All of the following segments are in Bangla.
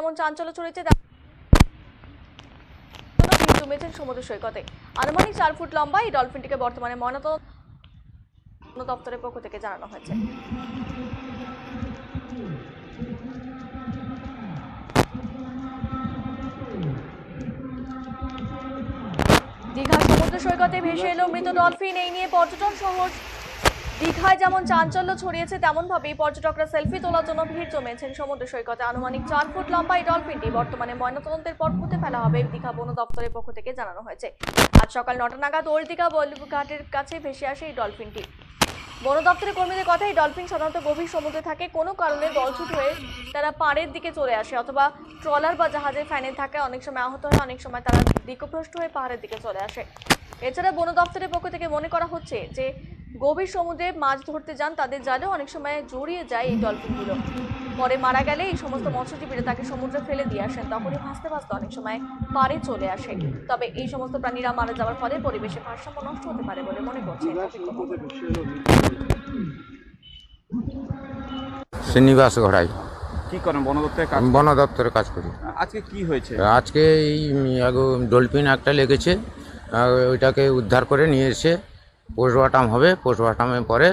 যেমন চাঞ্চল্য ছড়িয়েছে জমেছেন সমুদ্র সৈকতে। আনুমানিক চার ফুট লম্বা এই ডলফিনটিকে বর্তমানে ময়নাতদন্ত দপ্তরের পক্ষ থেকে জানানো হয়েছে। দীঘার সমুদ্র সৈকতে ভেসে এলো মৃত ডলফিন। এই নিয়ে পর্যটন শহর দীঘায় যেমন চাঞ্চল্য ছড়িয়েছে তেমন ভাবেই পর্যটকরা সেলফি তোলার জন্য ভিড় জমেছেন সমুদ্র সৈকতে। আনুমানিক চার ফুট লম্বা এই ডলফিনটি বর্তমানে ময়নাতদন্তের পর পুঁতে ফেলা হবে দীঘা বন দপ্তরের পক্ষ থেকে জানানো হয়েছে। আজ সকাল নটা নাগাদ ওল্ড দীঘা ঘাটের কাছে ভেসে আসে এই ডলফিনটি। বন দপ্তরের কর্মীদের কথা, এই ডলফিন সাধারণত গভীর সমুদ্রে থাকে, কোনো কারণে দলছুট হয়ে তারা পাড়ের দিকে চলে আসে অথবা ট্রলার বা জাহাজের ফ্যানে থাকে, অনেক সময় আহত হয়, অনেক সময় তারা দিকভ্রষ্ট হয়ে পাহাড়ের দিকে চলে আসে। এছাড়া বন দপ্তরের পক্ষ থেকে মনে করা হচ্ছে যে গভীর সমুদ্রে মাছ ধরতে যান তাদের জালেও অনেক সময় জড়িয়ে যায় এই ডলফিনগুলো। পরে মারা গেলে এই সমস্ত মৎস্যজীবীরা তাকে সমুদ্রে ফেলে দিয়ে আসেন তখনই ভাসতে ভাসতে অনেক সময় পারে চলে আসে। তবে এই সমস্ত প্রাণীরা মারা যাওয়ার ফলে পরিবেশে ভারসাম্য নষ্ট হতে পারে বলে মনে করছে শ্রীনিবাস ঘড়াই। কি করেন? বন দপ্তরে কাজ বন দপ্তরে কাজ করি। আজকে কি হয়েছে? আজকে এই ডলফিন একটা লেগেছে ওইটাকে উদ্ধার করে নিয়ে এসে পোস্টমর্টম হবে পোস্টমর্টমের পরে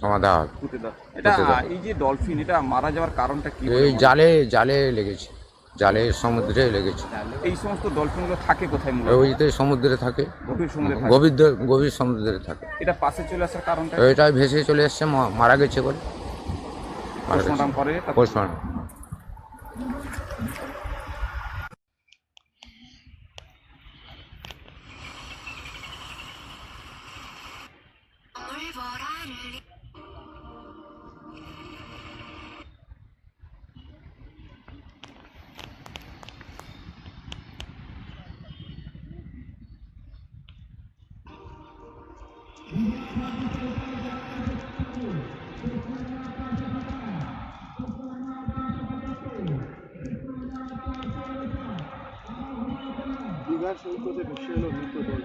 সমাধা হবে। এটা এই যে ডলফিন এটা মারা যাওয়ার কারণটা কি এই জালে জালে লেগেছে। জালে সমুদ্রে লেগেছে। এই সমস্ত ডলফিনগুলো থাকে কোথায় ওইতে সমুদ্রে থাকে। গভীর সমুদ্রে থাকে। গভীর গভীর সমুদ্রে থাকে। এটা পাশে চলে আসার কারণটা ওইটা ভেসে চলে এসছে মারা গেছে বলে। মারা গেছে। Postmortem Diverso un po' di cielo, un po'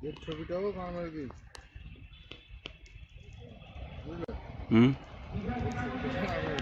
এর ছবিটাও বাংলার কি হুম ছবিটা বাংলার